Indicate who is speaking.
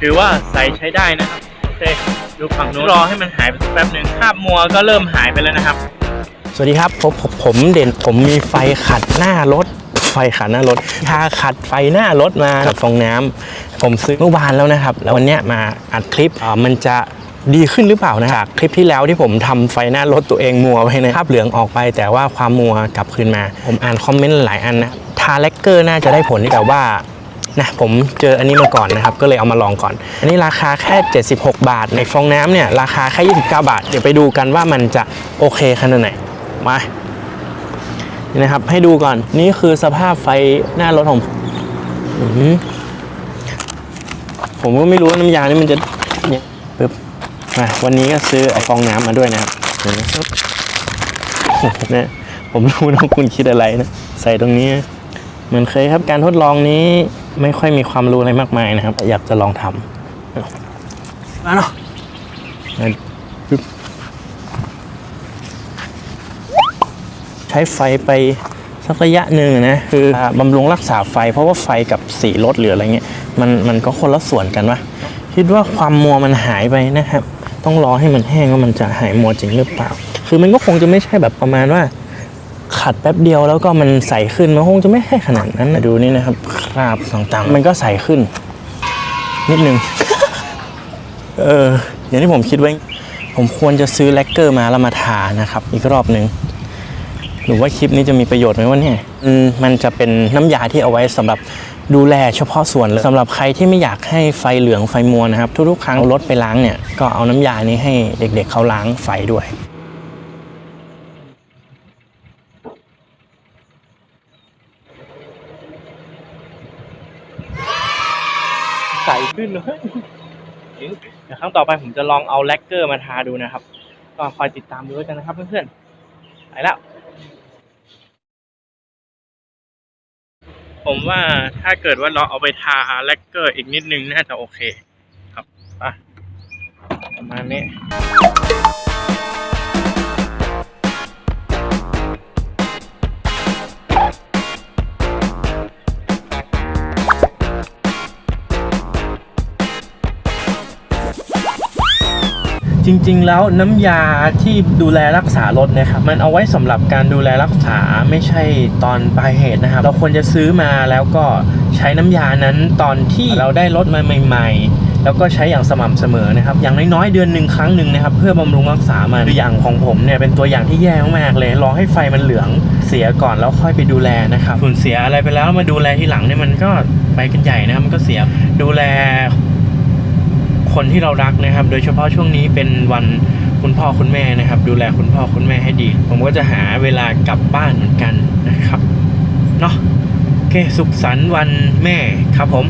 Speaker 1: ถือว่าใสใช้ได้นะครับโอเคดูฝั่งนู้นรอให้มันหายไปสักแป๊บหนึ่งคราบมัวก็เริ่มหายไปแล้วนะครับ
Speaker 2: สวัสดีครับผมผมผมเด่นผมมีไฟขัดหน้ารถ ไฟขัดหน้ารถทาขัดไฟหน้ารถมากับฟองน้ำผมซื้อเมื่อวานแล้วนะครับ แล้ววันเนี้ยมาอัดคลิปอ่ามันจะดีขึ้นหรือเปล่านะจากคลิปที่แล้วที่ผมทำไฟหน้ารถตัวเองมัวไปนะคราบเหลืองออกไป แต่ว่าความมัวกลับคืนมา ผมอ่านคอมเมนต์หลายอันนะทาแลกเกอร์น่าจะได้ผลแต่ว่า นะผมเจออันนี้มาก่อนนะครับ ก็เลยเอามาลองก่อน อันนี้ราคาแค่ 76 บาท ในฟองน้ำเนี่ยราคาแค่ 29 บาท เดี๋ยวไปดูกันว่ามันจะโอเคขนาดไหนมานี่นะครับให้ดูก่อนนี่คือสภาพไฟหน้ารถของผมผมก็ไม่รู้ว่าน้ำยานี่มันจะเนี่ยปึ๊บมาวันนี้ก็ซื้อไอฟองน้ำมาด้วยนะครับเนี่ยผมรู้นะว่าคุณคิดอะไรนะ ใส่ตรงนี้ เหมือนเคยครับการทดลองนี้ ไม่ค่อยมีความรู้อะไรมากมายนะครับ อยากจะลองทำมาเนาะปึ๊บใช้ไฟไปสักระยะหนึ่งนะ คือบำรุงรักษาไฟ เพราะว่าไฟกับสีรถหรืออะไรเงี้ยมันมันก็คนละส่วนกันวะคิดว่าความมัวมันหายไปนะครับ ต้องรอให้มันแห้งว่ามันจะหายมัวจริงหรือเปล่า คือมันก็คงจะไม่ใช่แบบประมาณว่า ขัดแป๊บเดียวแล้วก็มันใสขึ้นมันคงจะไม่ให้ขนาดนั้นนะดูนี่นะครับคราบต่างๆ มันก็ใสขึ้น นิดนึง เอออย่างที่ผมคิดไว้ ผมควรจะซื้อแลกเกอร์มาแล้วมาทานะครับ อีกรอบหนึ่งหรือว่าคลิปนี้จะมีประโยชน์ไหมวะเนี่ยอืมมันจะเป็นน้ำยาที่เอาไว้สำหรับดูแลเฉพาะส่วนเลยสำหรับใครที่ไม่อยากให้ไฟเหลืองไฟมัวนะครับ ทุกๆครั้งเอารถไปล้างเนี่ยก็เอาน้ำยานี้ให้เด็กๆเขาล้างไฟด้วย
Speaker 1: สขึ้นเลยเดี๋ยวครั้งต่อไปผมจะลองเอาแลกเกอร์มาทาดูนะครับ ก็คอยติดตามดูด้วกันนะครับเพื่อนๆไปแล้ว ผมว่าถ้าเกิดว่าเราเอาไปทาแลกเกอร์อีกนิดนึงน่าจะโอเค ครับไปประมาณนี้ จริงๆ แล้วน้ำยาที่ดูแลรักษารถนะครับมันเอาไว้สำหรับการดูแลรักษาไม่ใช่ตอนปลายเหตุนะครับ เราควรจะซื้อมาแล้วก็ใช้น้ำยานั้นตอนที่เราได้รถมาใหม่ ๆแล้วก็ใช้อย่างสม่ำเสมอนะครับ อย่างน้อยๆเดือนหนึ่งครั้งหนึ่งนะครับ เพื่อบำรุงรักษามันตัวอย่างของผมเนี่ยเป็นตัวอย่างที่แย่มากเลยรอให้ไฟมันเหลืองเสียก่อนแล้วค่อยไปดูแลนะครับส่วนเสียอะไรไปแล้วมาดูแลทีหลังเนี่ยมันก็ไปกันใหญ่นะครับมันก็เสียดูแล คนที่เรารักนะครับ โดยเฉพาะช่วงนี้เป็นวันคุณพ่อคุณแม่นะครับ ดูแลคุณพ่อคุณแม่ให้ดี ผมก็จะหาเวลากลับบ้านเหมือนกันนะครับเนาะโอเคสุขสันต์วันแม่ครับผม